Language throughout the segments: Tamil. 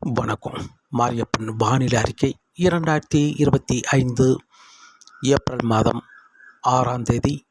வணக்கம். மாரியப்பன் வானிலை அறிக்கை இரண்டாயிரத்தி இருபத்தி ஐந்து ஏப்ரல் மாதம் ஆறாம் தேதி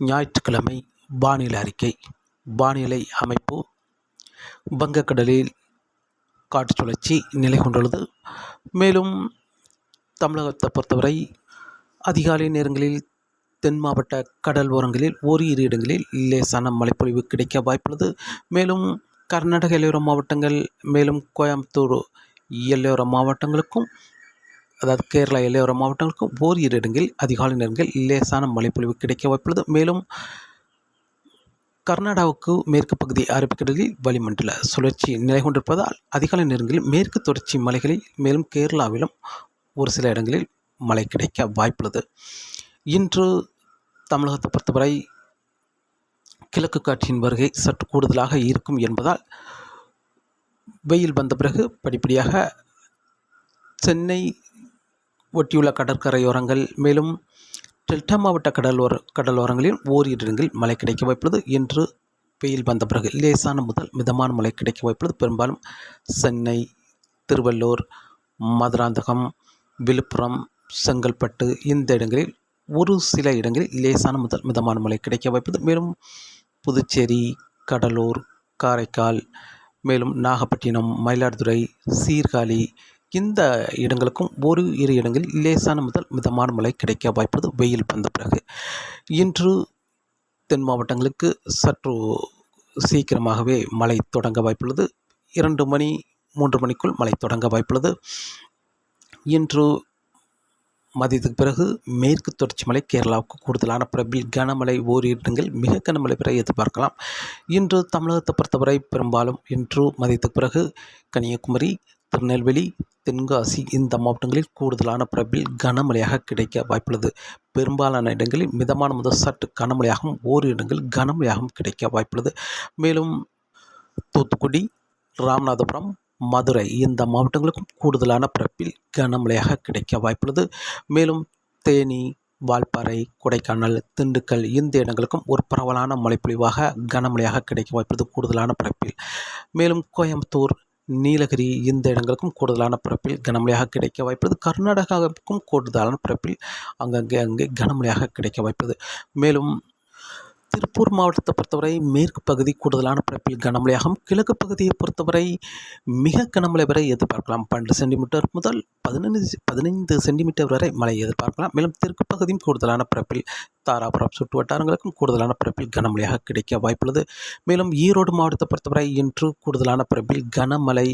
ஞாயிற்றுக்கிழமை வானிலை அறிக்கை. வானிலை அமைப்பு வங்கக்கடலில் காற்று சுழற்சி நிலை கொண்டுள்ளது. மேலும் தமிழகத்தை பொறுத்தவரை அதிகாலை நேரங்களில் தென் மாவட்ட கடல் ஓரங்களில் ஓரிரு இடங்களில் லேசான மழைப்பொழிவு கிடைக்க வாய்ப்புள்ளது. மேலும் கர்நாடக எல்லையோர மாவட்டங்கள் மேலும் கோயம்புத்தூர் எல்லையோர மாவட்டங்களுக்கும் அதாவது கேரளா எல்லையோர மாவட்டங்களுக்கும் ஓரிரு இடங்களில் அதிகாலை நேரங்களில் லேசான மழைப்பொழிவு கிடைக்க வாய்ப்புள்ளது. மேலும் கர்நாடகாவுக்கு மேற்கு பகுதி அரபிக்கடலில் வளிமண்டல சுழற்சி நிலை கொண்டிருப்பதால் அதிகாலை நேரங்களில் மேற்கு தொடர்ச்சி மலைகளில் மேலும் கேரளாவிலும் ஒரு சில இடங்களில் மழை கிடைக்க வாய்ப்புள்ளது. இன்று தமிழகத்தை பொறுத்தவரை கிழக்கு காற்றின் வருகை சற்று கூடுதலாக இருக்கும் என்பதால் வெயில் வந்த பிறகு படிப்படியாக சென்னை ஒட்டியுள்ள கடற்கரையோரங்கள் மேலும் டெல்டா மாவட்ட கடலோர கடலோரங்களில் ஓரிரு இடங்களில் மழை கிடைக்க வாய்ப்புள்ளது. என்று வெயில் வந்த பிறகு லேசான முதல் மிதமான மழை கிடைக்க வாய்ப்புள்ளது. பெரும்பாலும் சென்னை திருவள்ளூர் மதுராந்தகம் விழுப்புரம் செங்கல்பட்டு இந்த இடங்களில் ஒரு சில இடங்களில் லேசான முதல் மிதமான மழை கிடைக்க வாய்ப்புள்ளது. மேலும் புதுச்சேரி கடலூர் காரைக்கால் மேலும் நாகப்பட்டினம் மயிலாடுதுறை சீர்காழி இந்த இடங்களுக்கும் ஒரு இரு இடங்களில் லேசான முதல் மிதமான மழை கிடைக்க வாய்ப்புள்ளது. வெயில் வந்த பிறகு இன்று தென் மாவட்டங்களுக்கு சற்று சீக்கிரமாகவே மழை தொடங்க வாய்ப்புள்ளது. இரண்டு மணி மூன்று மணிக்குள் மழை தொடங்க வாய்ப்புள்ளது. இன்று மதியத்துக்கு பிறகு மேற்கு தொடர்ச்சி மலை கேரளாவுக்கு கூடுதலான பிறப்பில் கனமழை ஓரிரு இடங்கள் மிக கனமழை பெற எதிர்பார்க்கலாம். இன்று தமிழகத்தை பொறுத்தவரை பெரும்பாலும் இன்று மதியத்துக்கு பிறகு கன்னியாகுமரி திருநெல்வேலி தென்காசி இந்த மாவட்டங்களில் கூடுதலான பிறப்பில் கனமழையாக கிடைக்க வாய்ப்புள்ளது. பெரும்பாலான இடங்களில் மிதமான முதல் சற்று கனமழையாகவும் ஓரிரு இடங்கள் கனமழையாகவும் கிடைக்க வாய்ப்புள்ளது. மேலும் தூத்துக்குடி ராமநாதபுரம் மதுரை இந்த மாவட்டங்களுக்கும் கூடுதலான பிறப்பில் கனமழையாக கிடைக்க வாய்ப்புள்ளது. மேலும் தேனி வால்பாறை கொடைக்கானல் திண்டுக்கல் இந்த இடங்களுக்கும் ஒரு பரவலான மழைப்பொழிவாக கனமழையாக கிடைக்க வாய்ப்புள்ளது கூடுதலான பிறப்பில். மேலும் கோயம்புத்தூர் நீலகிரி இந்த இடங்களுக்கும் கூடுதலான பிறப்பில் கனமழையாக கிடைக்க வாய்ப்புள்ளது. கர்நாடகாவுக்கும் கூடுதலான பிறப்பில் அங்கங்கே அங்கே கனமழையாக கிடைக்க வாய்ப்புள்ளது. மேலும் திருப்பூர் மாவட்டத்தை பொறுத்தவரை மேற்கு பகுதி கூடுதலான பரப்பில் கனமழையாகும். கிழக்கு பகுதியை பொறுத்தவரை மிக கனமழை வரை எதிர்பார்க்கலாம். பன்னெண்டு சென்டிமீட்டர் முதல் பதினைந்து பதினைந்து சென்டிமீட்டர் வரை மழை எதிர்பார்க்கலாம். மேலும் தெற்கு பகுதியும் கூடுதலான பரப்பில் தாராபுரம் சுற்று வட்டாரங்களுக்கும் கூடுதலான பரப்பில் கனமழையாக கிடைக்க வாய்ப்புள்ளது. மேலும் ஈரோடு மாவட்டத்தை பொறுத்தவரை இன்று கூடுதலான பரப்பில் கனமழை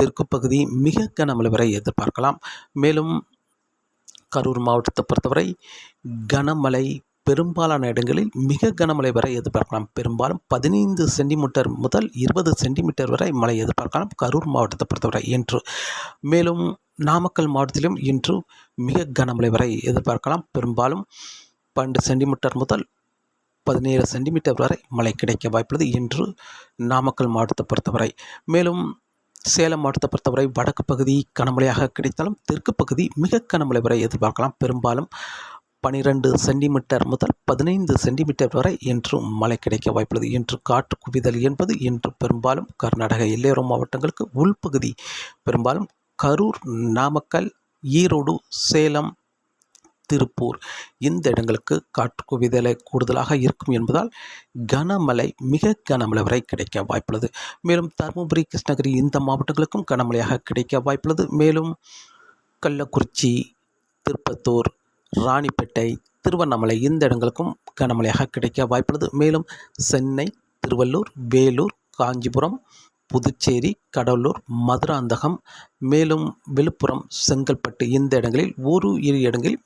தெற்கு பகுதி மிக கனமழை வரை எதிர்பார்க்கலாம். மேலும் கரூர் மாவட்டத்தை பொறுத்தவரை கனமழை பெரும்பாலான இடங்களில் மிக கனமழை வரை எதிர்பார்க்கலாம். பெரும்பாலும் பதினைந்து சென்டிமீட்டர் முதல் இருபது சென்டிமீட்டர் வரை மழை எதிர்பார்க்கலாம் கரூர் மாவட்டத்தை பொறுத்தவரை. இன்று மேலும் நாமக்கல் மாவட்டத்திலும் இன்று மிக கனமழை வரை எதிர்பார்க்கலாம். பெரும்பாலும் பன்னெண்டு சென்டிமீட்டர் முதல் பதினேழு சென்டிமீட்டர் வரை மழை கிடைக்க வாய்ப்புள்ளது இன்று நாமக்கல் மாவட்டத்தை பொறுத்தவரை. மேலும் சேலம் மாவட்டத்தை பொறுத்தவரை வடக்கு பகுதி கனமழையாக கிடைத்தாலும் தெற்கு பகுதி மிக கனமழை வரை எதிர்பார்க்கலாம். பெரும்பாலும் பனிரெண்டு சென்டிமீட்டர் முதல் பதினைந்து சென்டிமீட்டர் வரை என்றும் மழை கிடைக்க வாய்ப்புள்ளது. இன்று காற்று குவிதல் என்பது இன்று பெரும்பாலும் கர்நாடக எல்லையோர மாவட்டங்களுக்கு உள்பகுதி. பெரும்பாலும் கரூர் நாமக்கல் ஈரோடு சேலம் திருப்பூர் இந்த இடங்களுக்கு காற்று குவிதலை கூடுதலாக இருக்கும் என்பதால் கனமழை மிக கனமழை வரை கிடைக்க வாய்ப்புள்ளது. மேலும் தருமபுரி கிருஷ்ணகிரி இந்த மாவட்டங்களுக்கும் கனமழையாக கிடைக்க வாய்ப்புள்ளது. மேலும் கள்ளக்குறிச்சி திருப்பத்தூர் ராணிப்பேட்டை திருவண்ணாமலை இந்த இடங்களுக்கும் கனமழையாக கிடைக்க வாய்ப்புள்ளது. மேலும் சென்னை திருவள்ளூர் வேலூர் காஞ்சிபுரம் புதுச்சேரி கடலூர் மதுராந்தகம் மேலும் விழுப்புரம் செங்கல்பட்டு இந்த இடங்களில் ஒரு இரு இடங்களில்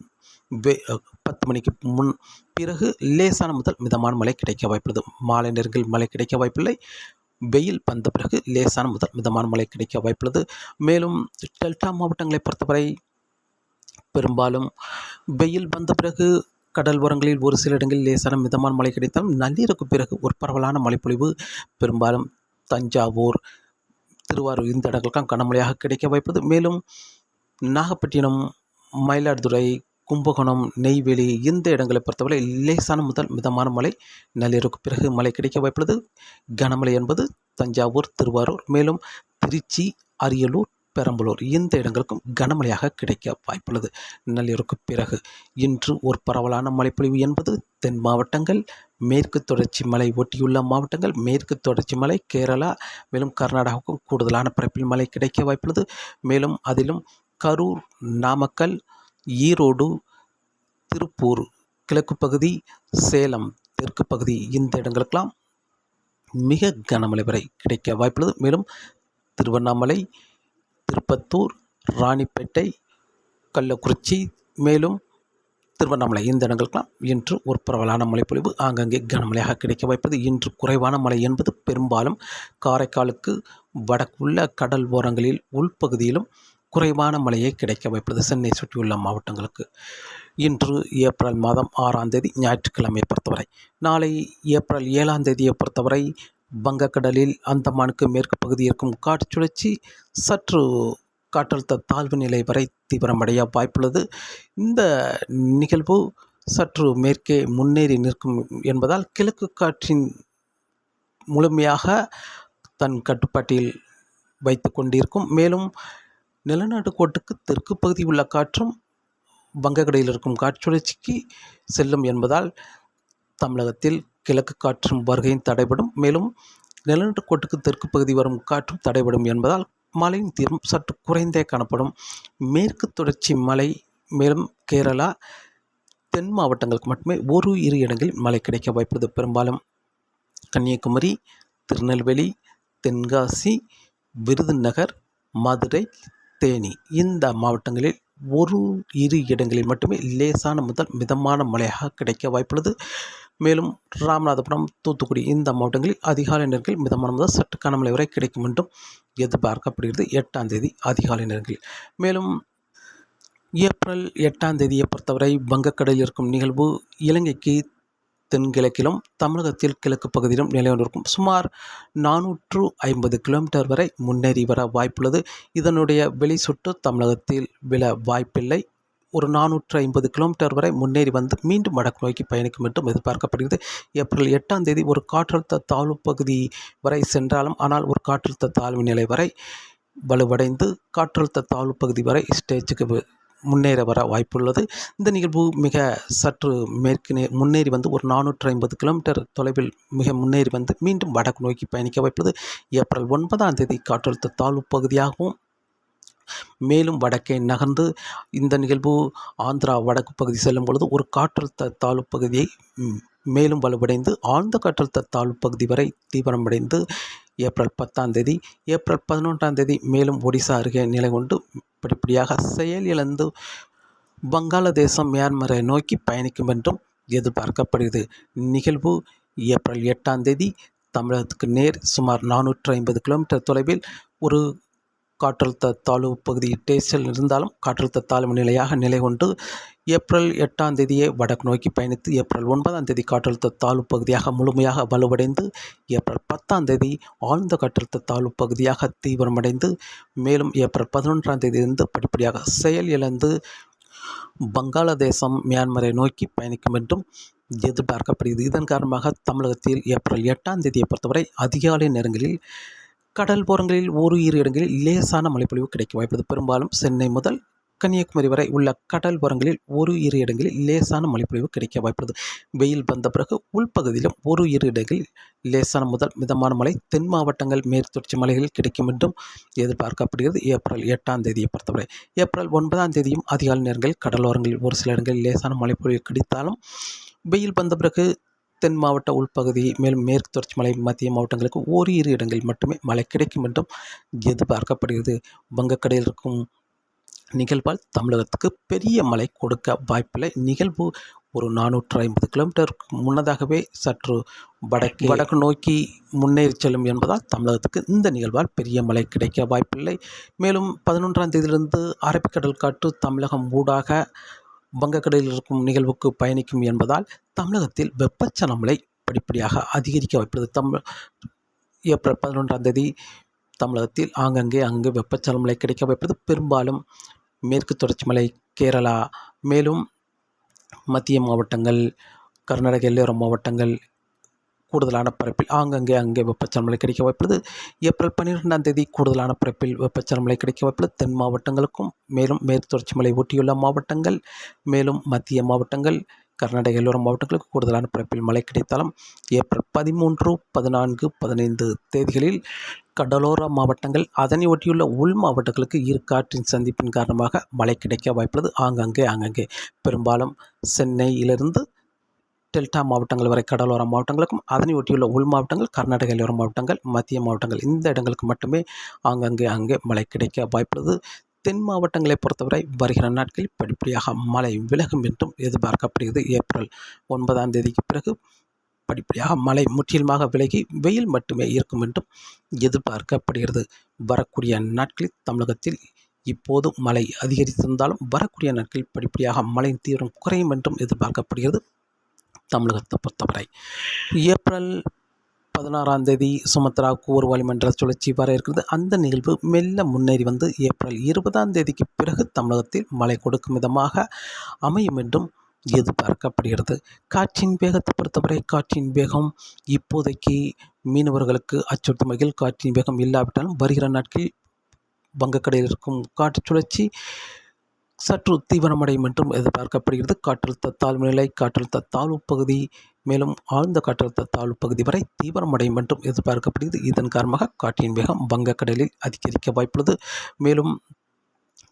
வே பத்து மணிக்கு முன் பிறகு லேசான முதல் மிதமான மழை கிடைக்க வாய்ப்புள்ளது. மாலை நேரங்களில் மழை கிடைக்க வாய்ப்பில்லை. வெயில் வந்த பிறகு லேசான முதல் மிதமான மழை கிடைக்க வாய்ப்புள்ளது. மேலும் டெல்டா மாவட்டங்களை பொறுத்தவரை பெரும்பாலும் வெயில் வந்த பிறகு கடல் ஓரங்களில் ஒரு சில இடங்களில் லேசான மிதமான மழை கிடைத்தாலும் நள்ளிரவுக்கு பிறகு ஒரு பரவலான மழைப்பொழிவு. பெரும்பாலும் தஞ்சாவூர் திருவாரூர் இந்த இடங்களுக்கும் கனமழையாக கிடைக்க வாய்ப்பது. மேலும் நாகப்பட்டினம் மயிலாடுதுறை கும்பகோணம் நெய்வேலி இந்த இடங்களை பொறுத்தவரை லேசான முதல் மிதமான மழை நள்ளிரவுக்கு பிறகு மழை கிடைக்க வாய்ப்புள்ளது. கனமழை என்பது தஞ்சாவூர் திருவாரூர் மேலும் திருச்சி அரியலூர் பெரம்பலூர் இந்த இடங்களுக்கும் கனமழையாக கிடைக்க வாய்ப்புள்ளது. நள்ளிரவுக்கு பிறகு இன்று ஒரு பரவலான மழைப்பொழிவு என்பது தென் மாவட்டங்கள் மேற்கு தொடர்ச்சி மலை ஒட்டியுள்ள மாவட்டங்கள் மேற்கு தொடர்ச்சி மலை கேரளா மேலும் கர்நாடகாவுக்கும் கூடுதலான பரப்பில் மழை கிடைக்க வாய்ப்புள்ளது. மேலும் அதிலும் கரூர் நாமக்கல் ஈரோடு திருப்பூர் கிழக்கு பகுதி சேலம் தெற்கு பகுதி இந்த இடங்களுக்கெல்லாம் மிக கனமழை வரை கிடைக்க வாய்ப்புள்ளது. மேலும் திருவண்ணாமலை திருப்பத்தூர் ராணிப்பேட்டை கள்ளக்குறிச்சி மேலும் திருவண்ணாமலை. இந்த இடங்களுக்கெல்லாம் இன்று ஒரு பரவலான மழைப்பொழிவு ஆங்காங்கே கனமழையாக கிடைக்க வாய்ப்பது. இன்று குறைவான மழை என்பது பெரும்பாலும் காரைக்காலுக்கு வடக்குள்ள கடல் ஓரங்களில் உள்பகுதியிலும் குறைவான மழையை கிடைக்க வைப்பது சென்னை சுற்றியுள்ள மாவட்டங்களுக்கு இன்று ஏப்ரல் மாதம் ஆறாம் தேதி ஞாயிற்றுக்கிழமையை பொறுத்தவரை நாளை ஏப்ரல் ஏழாம் தேதியை பொறுத்தவரை வங்கக்கடலில் அந்தமானுக்கு மேற்கு பகுதி இருக்கும் காற்று சுழற்சி சற்று காற்றழுத்த தாழ்வு நிலை வரை தீவிரமடைய வாய்ப்புள்ளது. இந்த நிகழ்வு சற்று மேற்கே முன்னேறி நிற்கும் என்பதால் கிழக்கு காற்றின் முழுமையாக தன் கட்டுப்பாட்டில் வைத்து கொண்டிருக்கும். மேலும் நிலநாட்டு கோட்டுக்கு தெற்கு பகுதி உள்ள காற்றும் வங்கக்கடையில் இருக்கும் காற்றுழற்சிக்கு செல்லும் என்பதால் தமிழகத்தில் கிழக்கு காற்றும் வருகையும் தடைபடும். மேலும் நிலநட்டு கோட்டுக்கு தெற்கு பகுதி வரும் காற்றும் தடைபடும் என்பதால் மழையின் தீரம் சற்று குறைந்தே காணப்படும். மேற்கு தொடர்ச்சி மலை மேலும் கேரளா தென் மாவட்டங்களுக்கு மட்டுமே ஒரு இரு இடங்களில் மழை கிடைக்க வாய்ப்புள்ளது. பெரும்பாலும் கன்னியாகுமரி திருநெல்வேலி தென்காசி விருதுநகர் மதுரை தேனி இந்த மாவட்டங்களில் ஒரு இரு இடங்களில் மட்டுமே லேசான முதல் மிதமான மழையாக கிடைக்க வாய்ப்புள்ளது. மேலும் ராமநாதபுரம் தூத்துக்குடி இந்த மாவட்டங்களில் அதிகாலை நேரங்களில் மிதமான முதல் சற்று கனமழை வரை கிடைக்கும் என்றும் எதிர்பார்க்கப்படுகிறது எட்டாம் தேதி அதிகாலை நேரங்களில். மேலும் ஏப்ரல் எட்டாம் தேதியை பொறுத்தவரை வங்கக்கடலில் இருக்கும் நிகழ்வு இலங்கைக்கு தென்கிழக்கிலும் தமிழகத்தில் கிழக்கு பகுதியிலும் நிலை சுமார் நானூற்று ஐம்பது கிலோமீட்டர் வரை முன்னேறி வர வாய்ப்புள்ளது. இதனுடைய வெளி சுற்று தமிழகத்தில் விழ வாய்ப்பில்லை. ஒரு நானூற்று ஐம்பது கிலோமீட்டர் வரை முன்னேறி வந்து மீண்டும் வடக்கு நோக்கி பயணிக்கும் என்றும் எதிர்பார்க்கப்படுகிறது. ஏப்ரல் எட்டாம் தேதி ஒரு காற்றழுத்த தாழ்வு பகுதி வரை சென்றாலும் ஆனால் ஒரு காற்றழுத்த தாழ்வு நிலை வரை வலுவடைந்து காற்றழுத்த தாழ்வு பகுதி வரை ஸ்டேஜுக்கு முன்னேற வர வாய்ப்புள்ளது. இந்த நிகழ்வு மிக சற்று மேற்கு முன்னேறி வந்து ஒரு நானூற்று ஐம்பது கிலோமீட்டர் தொலைவில் மிக முன்னேறி வந்து மீண்டும் வடக்கு நோக்கி பயணிக்க வாய்ப்புள்ளது ஏப்ரல் ஒன்பதாம் தேதி காற்றழுத்த தாழ்வு பகுதியாகவும் மேலும் வடக்கே நகர்ந்து இந்த நிகழ்வு ஆந்திரா வடக்கு பகுதி செல்லும் பொழுது ஒரு காற்றழுத்த தாழ்வு பகுதியை மேலும் வலுவடைந்து ஆழ்ந்த காற்றழுத்த தாழ்வு பகுதி வரை தீவிரமடைந்து ஏப்ரல் பத்தாம் தேதி ஏப்ரல் பதினொன்றாம் தேதி மேலும் ஒடிசா அருகே நிலை கொண்டு படிப்படியாக செயலிழந்து வங்காளதேசம் மியான்மரை நோக்கி பயணிக்கும் என்றும் எதிர்பார்க்கப்படுகிறது. நிகழ்வு ஏப்ரல் எட்டாம் தேதி தமிழகத்துக்கு நேர் சுமார் நானூற்று ஐம்பது கிலோமீட்டர் தொலைவில் ஒரு காற்றழுத்த தாழ்வு பகுதி டேஸில் இருந்தாலும் காற்றழுத்த தாழ்வு நிலையாக நிலை கொண்டு ஏப்ரல் எட்டாம் தேதியே வடக்கு நோக்கி பயணித்து ஏப்ரல் ஒன்பதாம் தேதி காற்றழுத்த தாழ்வு பகுதியாக முழுமையாக வலுவடைந்து ஏப்ரல் பத்தாம் தேதி ஆழ்ந்த காற்றழுத்த தாழ்வு பகுதியாக தீவிரமடைந்து மேலும் ஏப்ரல் பதினொன்றாம் தேதியிலிருந்து படிப்படியாக செயல் இழந்து வங்காளதேசம் மியான்மரை நோக்கி பயணிக்கும் என்றும் எதிர்பார்க்கப்படுகிறது. இதன் காரணமாக தமிழகத்தில் ஏப்ரல் எட்டாம் தேதியை பொறுத்தவரை அதிகாலை நேரங்களில் கடல் புறங்களில் ஒரு இரு இடங்களில் லேசான மழைப்பொழிவு கிடைக்க வாய்ப்புள்ளது. பெரும்பாலும் சென்னை முதல் கன்னியாகுமரி வரை உள்ள கடல் ஓரங்களில் ஒரு இரு இடங்களில் லேசான மழைப்பொழிவு கிடைக்க வாய்ப்புள்ளது. வெயில் வந்த பிறகு உள்பகுதியிலும் ஒரு இரு இடங்களில் லேசான முதல் மிதமான மழை. தென் மாவட்டங்கள் மேற்தொடர்ச்சி மலைகளில் கிடைக்கும் என்றும் எதிர்பார்க்கப்படுகிறது. ஏப்ரல் எட்டாம் தேதியை பொறுத்தவரை ஏப்ரல் ஒன்பதாம் தேதியும் அதிகாலை நேரங்களில் கடலோரங்களில் ஒரு சில இடங்களில் லேசான மழைப்பொழிவு கிடைத்தாலும் வெயில் வந்த பிறகு தென் மாவட்ட உள்பகுதி மேலும் மேற்கு தொடர்ச்சி மலை மத்திய மாவட்டங்களுக்கு ஓரிரு இடங்களில் மட்டுமே மழை கிடைக்கும் என்றும் எதிர்பார்க்கப்படுகிறது. வங்கக்கடையில் இருக்கும் நிகழ்வால் தமிழகத்துக்கு பெரிய மழை கொடுக்க வாய்ப்பில்லை. நிகழ்வு ஒரு நானூற்று ஐம்பது கிலோமீட்டருக்கு முன்னதாகவே சற்று வடக்கு வடக்கு நோக்கி முன்னேறி செல்லும் என்பதால் தமிழகத்துக்கு இந்த நிகழ்வால் பெரிய மழை கிடைக்க வாய்ப்பில்லை. மேலும் பதினொன்றாம் தேதியிலிருந்து அரபிக்கடல் காற்று தமிழகம் ஊடாக வங்கக்கடலில் இருக்கும் நிகழ்வுக்கு பயணிக்கும் என்பதால் தமிழகத்தில் வெப்பச்சலமலை படிப்படியாக அதிகரிக்க வைப்பது தமிழ் ஏப்ரல் பதினொன்றாம் தேதி தமிழகத்தில் ஆங்கங்கே அங்கு வெப்பச்சலமலை கிடைக்க வைப்பது பெரும்பாலும் மேற்கு தொடர்ச்சி மலை கேரளா மேலும் மத்திய மாவட்டங்கள் கர்நாடக எல்லையோர மாவட்டங்கள் கூடுதலான பரப்பில் ஆங்கங்கே அங்கே வெப்பச்சலமலை கிடைக்க வாய்ப்புள்ளது ஏப்ரல் பன்னிரெண்டாம் தேதி கூடுதலான பரப்பில் வெப்பச்சலமலை கிடைக்க வாய்ப்புள்ளது தென் மாவட்டங்களுக்கும் மேலும் மேற்கு தொடர்ச்சி மலை ஒட்டியுள்ள மாவட்டங்கள் மேலும் மத்திய மாவட்டங்கள் கர்நாடக எல்லோர மாவட்டங்களுக்கு கூடுதலான பரப்பில் மழை கிடைத்தாலும் ஏப்ரல் பதிமூன்று பதினான்கு பதினைந்து தேதிகளில் கடலோர மாவட்டங்கள் அதனை ஒட்டியுள்ள உள் மாவட்டங்களுக்கு இரு காற்றின் சந்திப்பின் காரணமாக மழை கிடைக்க வாய்ப்புள்ளது. ஆங்காங்கே ஆங்காங்கே. பெரும்பாலும் சென்னையிலிருந்து டெல்டா மாவட்டங்கள் வரை கடலோர மாவட்டங்களுக்கும் அதனை ஒட்டியுள்ள உள் மாவட்டங்கள் கர்நாடக எல்லோர மாவட்டங்கள் மத்திய மாவட்டங்கள் இந்த இடங்களுக்கு மட்டுமே ஆங்கங்கே அங்கே மழை கிடைக்க வாய்ப்புள்ளது. தென் மாவட்டங்களை பொறுத்தவரை வருகிற நாட்களில் படிப்படியாக மழை விலகும் என்றும் எதிர்பார்க்கப்படுகிறது. ஏப்ரல் ஒன்பதாம் தேதிக்கு பிறகு படிப்படியாக மழை முற்றிலுமாக விலகி வெயில் மட்டுமே இருக்கும் என்றும் எதிர்பார்க்கப்படுகிறது. வரக்கூடிய நாட்களில் தமிழகத்தில் இப்போது மழை அதிகரித்திருந்தாலும் வரக்கூடிய நாட்களில் படிப்படியாக மழையின் தீவிரம் குறையும் என்றும் எதிர்பார்க்கப்படுகிறது. தமிழகத்தை பொறுத்தவரை. ஏப்ரல் பதினாறாம் தேதி சுமத்ராவுக்கு ஒரு வளிமண்டல சுழற்சி வர இருக்கிறது. அந்த நிகழ்வு மெல்ல முன்னேறி வந்து ஏப்ரல் இருபதாம் தேதிக்கு பிறகு தமிழகத்தில் மழை கொடுக்கும் விதமாக அமையும் என்றும் எதிர்பார்க்கப்படுகிறது. காற்றின் வேகத்தை பொறுத்தவரை காற்றின் வேகம் இப்போதைக்கு மீனவர்களுக்கு அச்சுறுத்தும் வகையில் காற்றின் வேகம் இல்லாவிட்டாலும் வருகிற நாட்களில் வங்கக்கடையில் இருக்கும் காற்று சுழற்சி சற்று தீவிரமடையும் என்றும் எதிர்பார்க்கப்படுகிறது. காற்றழுத்த தாழ்வு நிலை காற்றழுத்த தாழ்வு பகுதி மேலும் ஆழ்ந்த காற்றழுத்த தாழ்வு பகுதி வரை தீவிரமடையும் என்றும் எதிர்பார்க்கப்படுகிறது. இதன் காரணமாக காற்றின் வேகம் வங்கக்கடலில் அதிகரிக்க வாய்ப்புள்ளது. மேலும்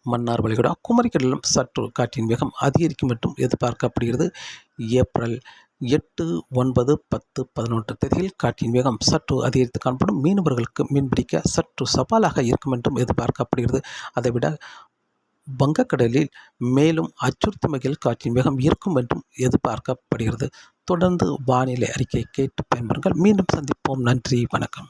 மன்னார் வளைகுடா குமரிக்கடலிலும் சற்று காற்றின் வேகம் அதிகரிக்கும் என்றும் எதிர்பார்க்கப்படுகிறது. ஏப்ரல் எட்டு ஒன்பது பத்து பதினொன்று தேதியில் காற்றின் வேகம் சற்று அதிகரித்து காணப்படும். மீனவர்களுக்கு மீன்பிடிக்க சற்று சவாலாக இருக்கும் என்றும் எதிர்பார்க்கப்படுகிறது. அதைவிட வங்கக்கடலில் மேலும் அச்சுறுத்தும் வகையில் காற்றின் வேகம் இருக்கும் என்றும் எதிர்பார்க்கப்படுகிறது. தொடர்ந்து வானிலை அறிக்கை கேட்டு பயன்பெறுங்கள். மீண்டும் சந்திப்போம். நன்றி. வணக்கம்.